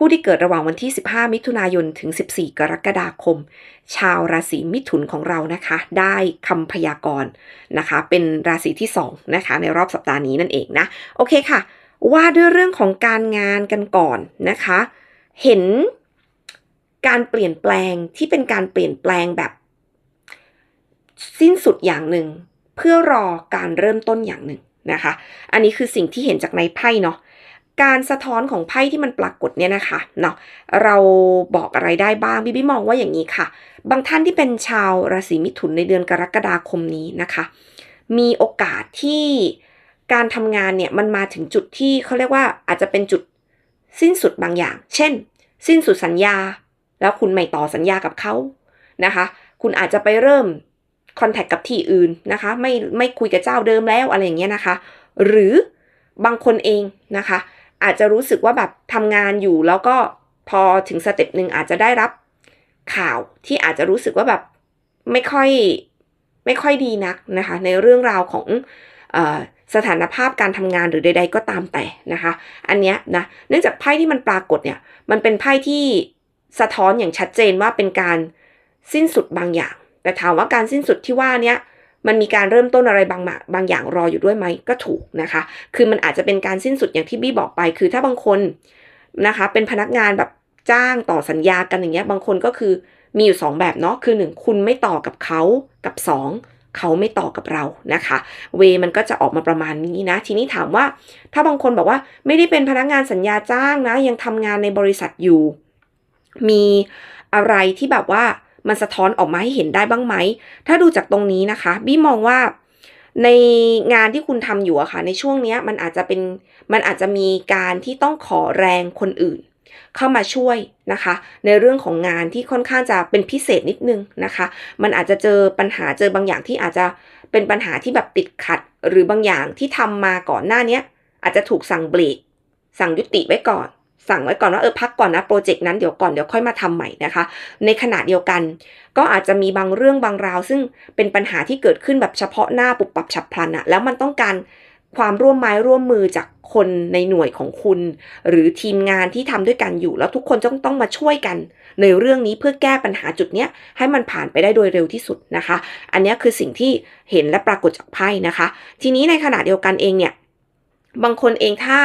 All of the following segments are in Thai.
ผู้ที่เกิดระหว่างวันที่ 15 มิถุนายนถึง 14 กรกฎาคม ชาวราศีมิถุนของเรานะคะ ได้คำพยากรณ์นะคะ เป็นราศีที่2นะคะในรอบสัปดาห์นี้นั่นเองนะ โอเคค่ะ ว่าด้วยเรื่องของการงานกันก่อนนะคะ เห็นการเปลี่ยนแปลงที่เป็นการเปลี่ยนแปลงแบบ สิ้นสุดอย่างหนึ่ง เพื่อรอการเริ่มต้นอย่างหนึ่งนะคะ อันนี้คือสิ่งที่เห็นจากในไพ่เนาะ การสะท้อนของไพ่ที่มันปรากฏเนี่ยนะคะเนาะเราบอกอะไรได้บ้างบิบิมองว่าอย่างนี้ค่ะ บางท่านที่เป็นชาวราศีมิถุนในเดือนกรกฎาคมนี้นะคะ มีโอกาสที่การทำงานเนี่ยมันมาถึงจุดที่เขาเรียกว่าอาจจะเป็นจุดสิ้นสุดบางอย่าง เช่น สิ้นสุดสัญญา แล้วคุณไม่ต่อสัญญากับเขานะคะ คุณอาจจะไปเริ่มคอนแทคกับที่อื่นนะคะ ไม่ไม่คุยกับเจ้าเดิมแล้วอะไรอย่างเงี้ยนะคะ หรือบางคนเองนะคะ อาจจะรู้สึกว่าแบบทำงานอยู่แล้วก็พอถึงสเต็ปหนึ่งอาจจะได้รับข่าวที่อาจจะรู้สึกว่าแบบไม่ค่อยไม่ค่อยดีนักนะคะ ในเรื่องราวของออสถานภาพการทำงานหรือใด ๆ ก็ตามแต่นะคะ อันเนี้ยนะเนื่องจากไพ่ที่มันปรากฏเนี่ยมันเป็นไพ่ที่สะท้อนอย่างชัดเจนว่าเป็นการสิ้นสุดบางอย่าง แต่ถามว่าการสิ้นสุดที่ว่าเนี้ย มันมีการเริ่มต้นอะไรบางบางอย่างรออยู่ด้วยไหมก็ถูกนะคะ คือมันอาจจะเป็นการสิ้นสุดอย่างที่บี้บอกไป คือถ้าบางคนนะคะ เป็นพนักงานแบบจ้างต่อสัญญากันอย่างเงี้ย บางคนก็คือมีอยู่ 2 แบบเนาะ คือ 1 คุณไม่ต่อกับเขา กับ 2 เขาไม่ต่อกับเรานะคะ เวมันก็จะออกมาประมาณนี้นะ ทีนี้ถามว่า ถ้าบางคนบอกว่าไม่ได้เป็นพนักงานสัญญาจ้างนะ ยังทำงานในบริษัทอยู่ มีอะไรที่แบบว่า มันสะท้อนออกมาให้เห็นได้บ้างไหม ถ้าดูจากตรงนี้นะคะ บี้มองว่าในงานที่คุณทำอยู่อะค่ะ ในช่วงนี้มันอาจจะเป็นมันอาจจะมีการที่ต้องขอแรงคนอื่น เข้ามาช่วยนะคะ ในเรื่องของงานที่ค่อนข้างจะเป็นพิเศษนิดนึงนะคะ มันอาจจะเจอปัญหาเจอบางอย่างที่อาจจะเป็นปัญหาที่แบบติดขัด หรือบางอย่างที่ทำมาก่อนหน้านี้อาจจะถูกสั่งเบรกสั่งยุติไว้ก่อน สั่งไว้ก่อนว่าเออพักก่อนนะโปรเจกต์นั้นเดี๋ยวก่อนเดี๋ยวค่อยมาทำใหม่นะคะ ในขณะเดียวกัน ก็อาจจะมีบางเรื่องบางราว ซึ่งเป็นปัญหาที่เกิดขึ้นแบบเฉพาะหน้าปุบปับฉับพลันอะแล้วมันต้องการความร่วมไม้ร่วมมือจากคนในหน่วยของคุณ หรือทีมงานที่ทำด้วยกันอยู่ แล้วทุกคนต้องต้องมาช่วยกัน ในเรื่องนี้เพื่อแก้ปัญหาจุดเนี้ยให้มันผ่านไปได้โดยเร็วที่สุดนะคะ อันนี้คือสิ่งที่เห็นและปรากฏจากไพ่นะคะ ทีนี้ในขณะเดียวกันเองเนี่ย บางคนเองถ้า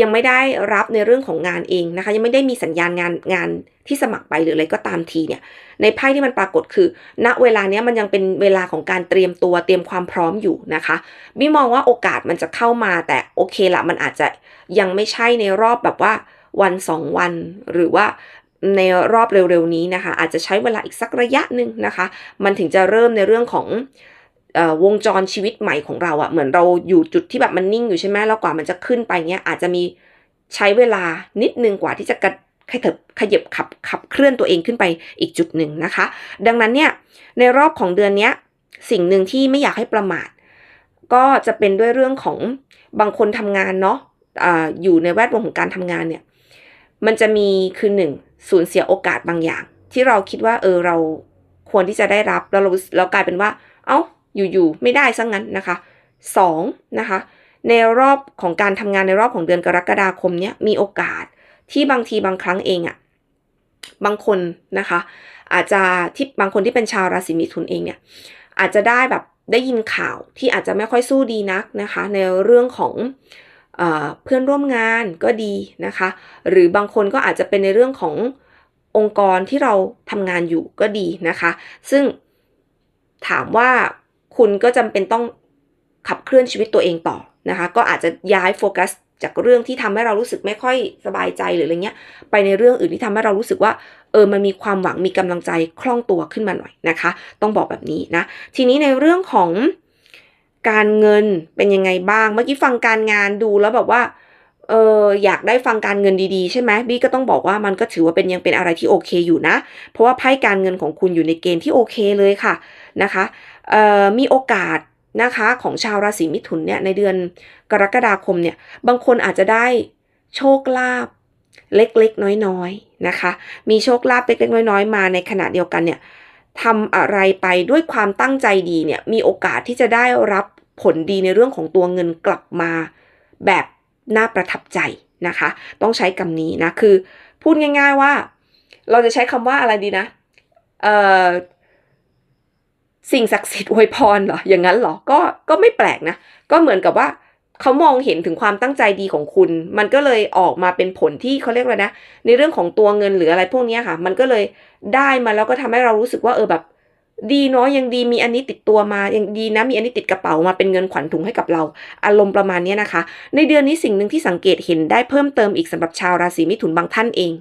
ยังไม่ได้รับในเรื่องของงานเองนะคะ ยังไม่ได้มีสัญญาณงานงานที่สมัครไปหรืออะไรก็ตามทีเนี่ยในไพ่ที่มันปรากฏคือ ณเวลาเนี้ยมันยังเป็นเวลาของการเตรียมตัวเตรียมความพร้อมอยู่นะคะบิมองว่าโอกาสมันจะเข้ามาแต่โอเคละมันอาจจะยังไม่ใช่ในรอบแบบว่าวันสองวันหรือว่าในรอบเร็วๆนี้นะคะ อาจจะใช้เวลาอีกสักระยะหนึ่งนะคะ มันถึงจะเริ่มในเรื่องของ วงจรชีวิตใหม่ของเราอะเหมือนเราอยู่จุดที่แบบมันนิ่งอยู่ใช่ไหมแล้วกว่ามันจะขึ้นไปเนี้ยอาจจะมีใช้เวลานิดนึงกว่าที่จะกระขยับขยับขับขับเคลื่อนตัวเองขึ้นไปอีกจุดหนึ่งนะคะ ดังนั้นเนี่ยในรอบของเดือนนี้สิ่งหนึ่งที่ไม่อยากให้ประมาท ก็จะเป็นด้วยเรื่องของบางคนทำงานเนาะออยู่ในแวดวงของการทำงานเนี่ยมันจะมีคือหนึ่งสูญเสียโอกาสบางอย่าง ที่เราคิดว่าเออเราควรที่จะได้รับแล้วเราเรากลายเป็นว่า เอา้า อยู่ๆไม่ได้ซะงงั้นนะคะสองนะคะในรอบของการทำงานในรอบของเดือนกรกฎาคมเนี้ยมีโอกาสที่บางทีบางครั้งเองอะบางคนนะคะ อาจจะที่บางคนที่เป็นชาวราศีมิถุนเองเนี่ยอาจจะได้แบบได้ยินข่าวที่อาจจะไม่ค่อยสู้ดีนักนะคะ ในเรื่องของเอเพื่อนร่วมงานก็ดีนะคะ หรือบางคนก็อาจจะเป็นในเรื่องขององค์กรที่เราทำงานอยู่ก็ดีนะคะ ซึ่งถามว่า คุณก็จำเป็นต้องขับเคลื่อนชีวิตตัวเองต่อนะคะ ก็อาจจะย้ายโฟกัสจากเรื่องที่ทำให้เรารู้สึกไม่ค่อยสบายใจหรืออะไรเงี้ย ไปในเรื่องอื่นที่ทำให้เรารู้สึกว่า เออ มันมีความหวังมีกำลังใจคล่องตัวขึ้นมาหน่อยนะคะ ต้องบอกแบบนี้นะ ทีนี้ในเรื่องของการเงินเป็นยังไงบ้าง เมื่อกี้ฟังการงานดูแล้วแบบว่า เอออยากได้ฟังการเงินดีๆใช่ไหมบี้ก็ต้องบอกว่ามันก็ถือว่าเป็นยังเป็นอะไรที่โอเคอยู่นะ เพราะว่าไพ่การเงินของคุณอยู่ในเกณฑ์ที่โอเคเลยค่ะนะคะ มีโอกาสนะคะของชาวราศีมิถุนเนี่ยในเดือนกรกฎาคมเนี่ยบางคนอาจจะได้โชคลาภเล็กๆ น้อยๆนะคะ มีโชคลาภเล็กๆ น้อยๆ มาในขณะเดียวกันเนี่ยทำอะไรไปด้วยความตั้งใจดีเนี่ยมีโอกาสที่จะได้รับผลดีในเรื่องของตัวเงินกลับมาแบบน่าประทับใจนะคะ ต้องใช้คำนี้นะคือพูดง่าย ๆว่า เราจะใช้คำว่าอะไรดีนะเอ่อ สิ่งศักดิ์สิทธิ์อวยพรเหรออย่างนั้นเหรอก็ก็ไม่แปลกนะ ก็เหมือนกับว่าเขามองเห็นถึงความตั้งใจดีของคุณ มันก็เลยออกมาเป็นผลที่เขาเรียกว่านะ ในเรื่องของตัวเงินหรืออะไรพวกนี้ค่ะ มันก็เลยได้มาแล้วก็ทำให้เรารู้สึกว่าเออแบบ ดีเนาะยังดีมีอันนี้ติดตัวมายังดีนะมีอันนี้ติดกระเป๋ามาเป็นเงินขวัญถุงให้กับเรา อารมณ์ประมาณนี้นะคะ ในเดือนนี้สิ่งหนึ่งที่สังเกตเห็นได้เพิ่มเติมอีกสำหรับชาวราศีมิถุนบางท่านเอง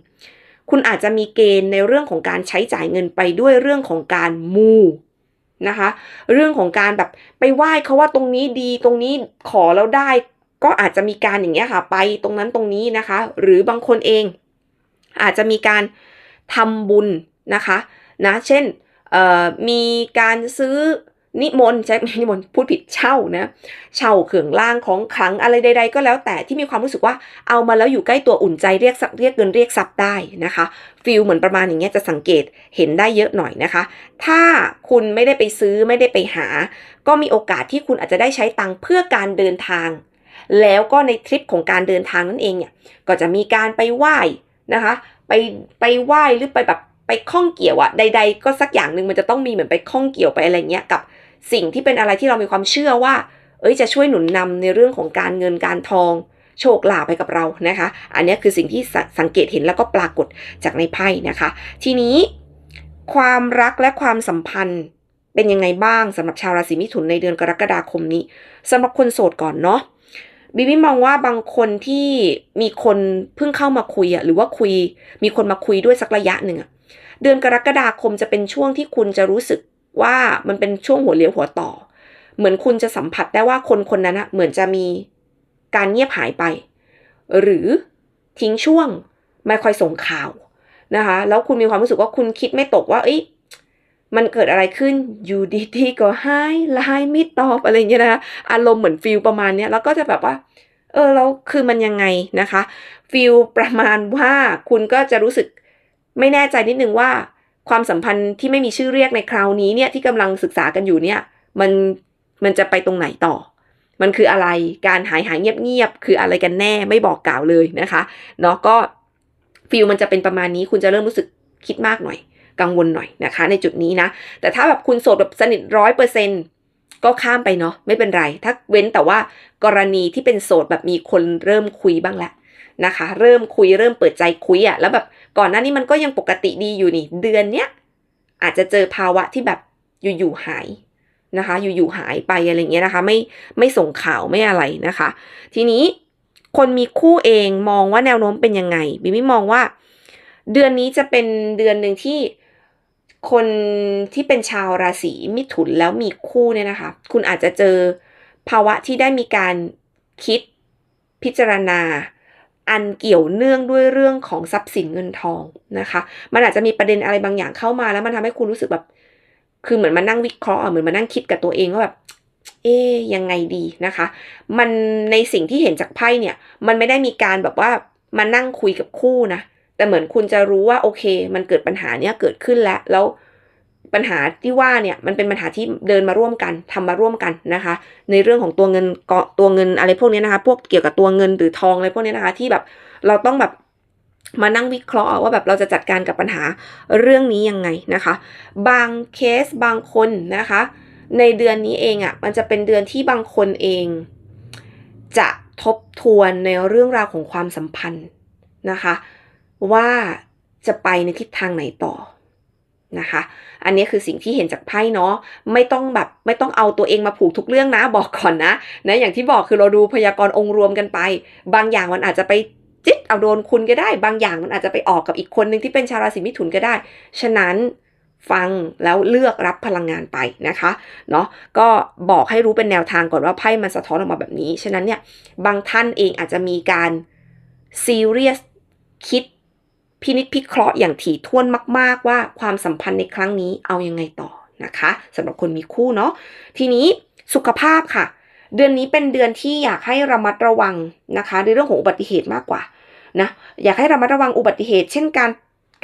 คุณอาจจะมีเกณฑ์ในเรื่องของการใช้จ่ายเงินไปด้วยเรื่องของการมู นะคะ เรื่องของการแบบไปไหว้เขาว่าตรงนี้ดีตรงนี้ขอแล้วได้ ก็อาจจะมีการอย่างเงี้ยค่ะ ไปตรงนั้นตรงนี้นะคะ หรือบางคนเอง อาจจะมีการทำบุญนะคะนะเช่นมีการซื้อ นิมนต์ใช้ไม่นิมนต์พูดผิดเช่านะเช่าเครื่องรางของขลังอะไรใด ๆ ก็แล้วแต่ที่มีความรู้สึกว่าเอามาแล้วอยู่ใกล้ตัวอุ่นใจเรียกทรัพย์เรียกเงินเรียกทรัพย์ได้นะคะฟิลเหมือนประมาณอย่างเงี้ยจะสังเกตเห็นได้เยอะหน่อยนะคะ ถ้าคุณไม่ได้ไปซื้อไม่ได้ไปหา ก็มีโอกาสที่คุณอาจจะได้ใช้ตังค์เพื่อการเดินทาง แล้วก็ในทริปของการเดินทางนั่นเองเนี่ยก็จะมีการไปไหว้นะคะไปไปไหว้หรือไปแบบไปข้องเกี่ยวอะใด ๆ ก็สักอย่างหนึ่งมันจะต้องมีเหมือนไปข้องเกี่ยวไปอะไรเงี้ยกับ สิ่งที่เป็นอะไรที่เรามีความเชื่อว่า เอ้ยจะช่วยหนุนนำในเรื่องของการเงินการทอง โชคลาภไปกับเรานะคะ อันนี้คือสิ่งที่สสังเกตเห็นแล้วก็ปรากฏจากในไพ่นะคะ ทีนี้ ความรักและความสัมพันธ์เป็นยังไงบ้างสำหรับชาวราศีมิถุนในเดือนกรกฎาคมนี้สำหรับคนโสดก่อนเนาะบิบิมองว่าบางคนที่มีคนเพิ่งเข้ามาคุยอะหรือว่าคุย มีคนมาคุยด้วยสักระยะหนึ่งอะเดือนกรกฎาคมจะเป็นช่วงที่คุณจะรู้สึก ว่ามันเป็นช่วงหัวเลี้ยวหัวต่อ เหมือนคุณจะสัมผัสได้ว่าคนคนนั้นอะเหมือนจะมีการเงียบหายไป หรือทิ้งช่วงไม่ค่อยส่งข่าวนะคะ แล้วคุณมีความรู้สึกว่าคุณคิดไม่ตกว่า เอ้ยมันเกิดอะไรขึ้นอยู่ดีๆก็ให้ไลน์ไม่ตอบอะไรอย่างเงี้ยนะคะอารมณ์เหมือนฟิลประมาณเนี้ยแล้วก็จะแบบว่า เออแล้วคือมันยังไงนะคะฟิลประมาณว่าคุณก็จะรู้สึกไม่แน่ใจนิดนึงว่า ความสัมพันธ์ที่ไม่มีชื่อเรียกในคราวนี้เนี่ยที่กำลังศึกษากันอยู่เนี่ยมันมันจะไปตรงไหนต่อ มันคืออะไรการหายหายเงียบๆคืออะไรกันแน่ไม่บอกกล่าวเลยนะคะเนาะก็ฟิลมันจะเป็นประมาณนี้คุณจะเริ่มรู้สึกคิดมากหน่อย กังวลหน่อยนะคะ ในจุดนี้นะ แต่ถ้าแบบคุณโสดแบบสนิทร้อยเปอร์เซ็นก็ข้ามไปเนาะไม่เป็นไร ถ้าเว้นแต่ว่ากรณีที่เป็นโสดแบบมีคนเริ่มคุยบ้างแล้วนะคะ เริ่มคุยเริ่มเปิดใจคุยอะแล้วแบบ ก่อนหน้านี้มันก็ยังปกติดีอยู่นี่ เดือนเนี้ยอาจจะเจอภาวะที่แบบอยู่ๆหายนะคะ อยู่ๆหายไปอะไรเงี้ยนะคะ ไม่ไม่ส่งข่าวไม่อะไรนะคะ ทีนี้คนมีคู่เองมองว่าแนวโน้มเป็นยังไงบิมมี่มองว่า เดือนนี้จะเป็นเดือนหนึ่งที่คนที่เป็นชาวราศีมิถุนแล้วมีคู่เนี่ยนะคะ คุณอาจจะเจอภาวะที่ได้มีการคิดพิจารณา อันเกี่ยวเนื่องด้วยเรื่องของทรัพย์สินเงินทองนะคะ มันอาจจะมีประเด็นอะไรบางอย่างเข้ามาแล้วมันทำให้คุณรู้สึกแบบ คือเหมือนมานั่งวิเคราะห์เหมือนมานั่งคิดกับตัวเองว่าแบบ เอ๊ยยังไงดีนะคะ มันในสิ่งที่เห็นจากไพ่เนี่ย มันไม่ได้มีการแบบว่ามานั่งคุยกับคู่นะ แต่เหมือนคุณจะรู้ว่าโอเค มันเกิดปัญหาเนี้ยเกิดขึ้นแล้วแล้ว ปัญหาที่ว่าเนี่ยมันเป็นปัญหาที่เดินมาร่วมกันทำมาร่วมกันนะคะ ในเรื่องของตัวเงินเกาะตัวเงินอะไรพวกนี้นะคะ พวกเกี่ยวกับตัวเงินหรือทองอะไรพวกนี้นะคะ ที่แบบเราต้องแบบมานั่งวิเคราะห์ว่าแบบเราจะจัดการกับปัญหาเรื่องนี้ยังไงนะคะ บางเคสบางคนนะคะ ในเดือนนี้เองอะ่ะมันจะเป็นเดือนที่บางคนเอง จะทบทวนในเรื่องราวของความสัมพันธ์นะคะ ว่าจะไปในทิศทางไหนต่อ นะคะ อันนี้คือสิ่งที่เห็นจากไพ่เนาะ ไม่ต้องแบบไม่ต้องเอาตัวเองมาผูกทุกเรื่องนะ บอกก่อนนะ นะ อย่างที่บอกคือเราดูพยากรณ์องค์รวมกันไป บางอย่างมันอาจจะไปจิตเอาโดนคุณก็ได้ บางอย่างมันอาจจะไปออกกับอีกคนหนึ่งที่เป็นชาวราศีมิถุนก็ได้ ฉะนั้นฟังแล้วเลือกรับพลังงานไปนะคะเนาะก็บอกให้รู้เป็นแนวทางก่อนว่าไพ่มันสะท้อนออกมาแบบนี้ ฉะนั้นเนี่ยบางท่านเองอาจจะมีการซีเรียสคิด พินิจพิเคราะห์อย่างถี่ถ้วนมาก ๆ ว่าความสัมพันธ์ในครั้งนี้เอายังไงต่อนะคะสำหรับคนมีคู่เนาะทีนี้สุขภาพค่ะ เดือนนี้เป็นเดือนที่อยากให้ระมัดระวังนะคะ ในเรื่องของอุบัติเหตุมากกว่านะอยากให้ระมัดระวังอุบัติเหตุ เช่นการ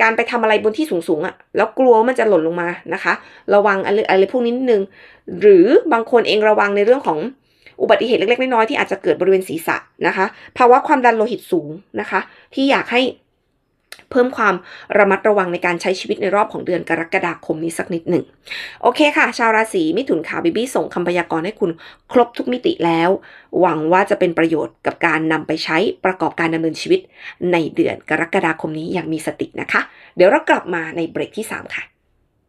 การไปทำอะไรบนที่สูงๆอะ่ะ แล้วกลัวมันจะหล่นลงมานะคะ ระวังอะไรอะไรพวกนี้นิดนึง หรือบางคนเองระวังในเรื่องของอุบัติเหตุเล็กๆน้อยๆที่อาจจะเกิดบริเวณศีรษะนะคะ ภาวะความดันโลหิตสูงนะคะ ที่อยากให้ เพิ่มความระมัดระวังในการใช้ชีวิตในรอบของเดือนกรกฎาคมนี้สักนิดหนึ่ง โอเคค่ะ ชาวราศีมิถุนค่ะบิบี้ส่งคำพยากรณ์ให้คุณครบทุกมิติแล้ว หวังว่าจะเป็นประโยชน์กับการนำไปใช้ประกอบการดำเนินชีวิตในเดือนกรกฎาคมนี้อย่างมีสตินะคะ เดี๋ยวเรากลับมาในเบรกที่ 3 ค่ะ